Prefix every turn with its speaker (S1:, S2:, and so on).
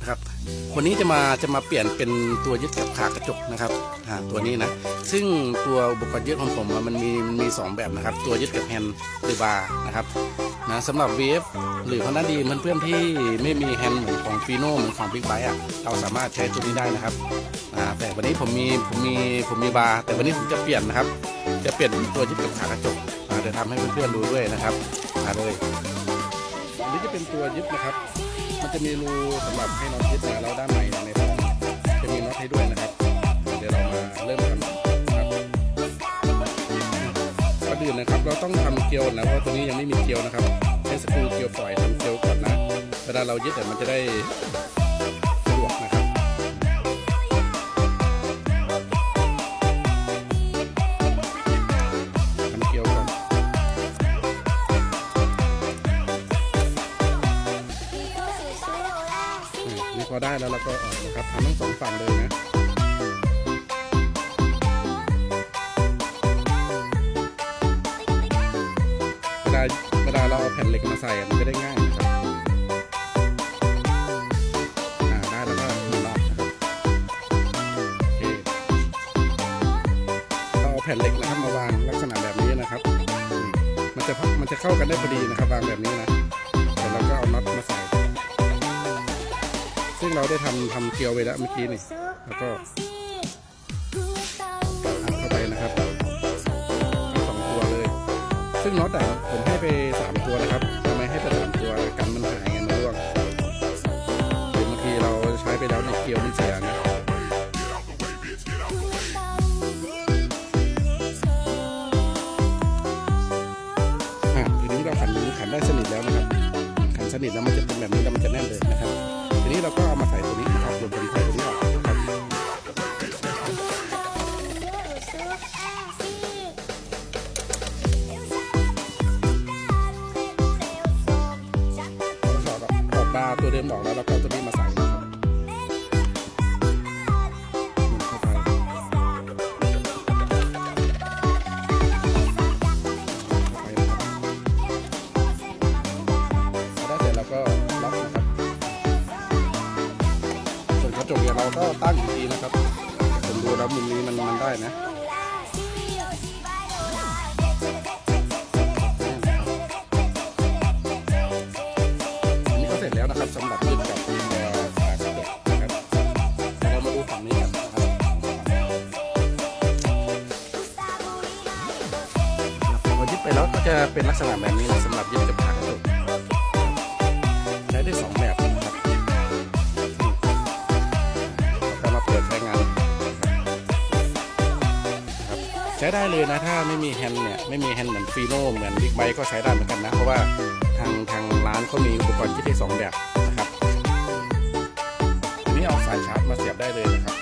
S1: นะครับวันนี้จะมาจะมาเปลี่ยนเป็นตัวยึดกับขากระจกนะครับตัวนี้นะซึ่งตัวอุปกรณ์ยึดของผมมันมีมันมีสองแบบนะครับ ตัวยึดกับแฮนด์หรือบาร์นะครับนะสำหรับ VF หรือ Honda d เพื่อนๆที่ไม่มีแฮนด์เหมือนของฟีโน่เหมือนของ Big Bike อะเราสามารถใช้ตัวนี้ได้นะครับแต่วันนี้ผมมีผมมีผมมีบาร์แต่วันนี้ผมจะเปลี่ยนนะครับ จะเปลี่ยนเป็นตัวยึดกับขากระจกเดี๋ยวทำให้เพื่อนๆดูด้วยนะครับมาเลย นี้จะเป็นตัวยึดนะครับ มันจะมีรูสำหรับให้น็อตยึดนะแล้วด้านในในบ้านจะมีน็อตให้ด้วยนะครับ เดี๋ยวเรามาเริ่มทำนครับก่อนอื่นนะครับ เราต้องทำเกลียวนะเพราะตัวนี้ยังไม่มีเกลียวนะครับใช้สกรูเกลียวปล่อยทำเกลียวก่อนนะ เวลาเรายึดแต่มันจะได้ นี่พอได้แล้วเราก็ออกนะครับทำทั้งสองฝั่งเลยนะเวลาเวลาเราเอาแผ่นเหล็กมาใส่มันจะได้ง่ายนะครับได้แล้วก็หมุนรอบนะครับโอเคเราเอาแผ่นเหล็กนะครับมาวางลักษณะแบบนี้นะครับ มันจะมันจะเข้ากันได้พอดีนะครับ วางแบบนี้นะเดี๋ยวเราก็เอาน็อตมา่งเราได้ทำทำเกลียวไปแล้วเมื่อกี้นี่แล้วก็อัดเข้าไปนะครับทั้งสองตัวเลย ซึ่งน็อตอะผมให้ไปสามตัวนะครับทำไมให้ไปสามตัวกันมันหายไงมันร่วงหรือบางทีเราใช้ไปแล้วในเกลียวมันเสียนะทีนี้เราขันขันได้สนิทแล้วนะครับ ขันสนิทแล้วมันจะเป็นแบบนี้แล้วมันจะแน่นเลยนะครับ นี้เราก็เอามาใส่ตัวนี้นะครับรวมเป็นไข่ตัวนี้ออกนะครับเราอนออกมาตัวเดิมออกแล้วเราก็จะนี่มาใส่ ก็ตั้งอีกทีนะครับ ผมดูแล้วมุมนี้มันมันได้นะอันนี้ก็เสร็จแล้วนะครับสำหรับยึดกับเอ่อขากระจกนะครับเดี๋ยวเรามาดูฝั่งนี้กันนะครับพอยึดไปแล้วก็จะเป็นลักษณะแบบนี้นะสำหรับยึดกับขากระจกใช้ได้สองแบบ ใช้ได้เลยนะถ้าไม่มีแฮนด์เนี่ยไม่มีแฮนด์เหมือนฟีโน่เหมือนบิ๊กไบค์ก็ใช้ได้เหมือนกันนะ เพราะว่าทางทางร้านเขามีอุปกรณ์ที่ได้สองแบบนะครับอันนี้เอาสายชาร์จมาเสียบได้เลยนะครับ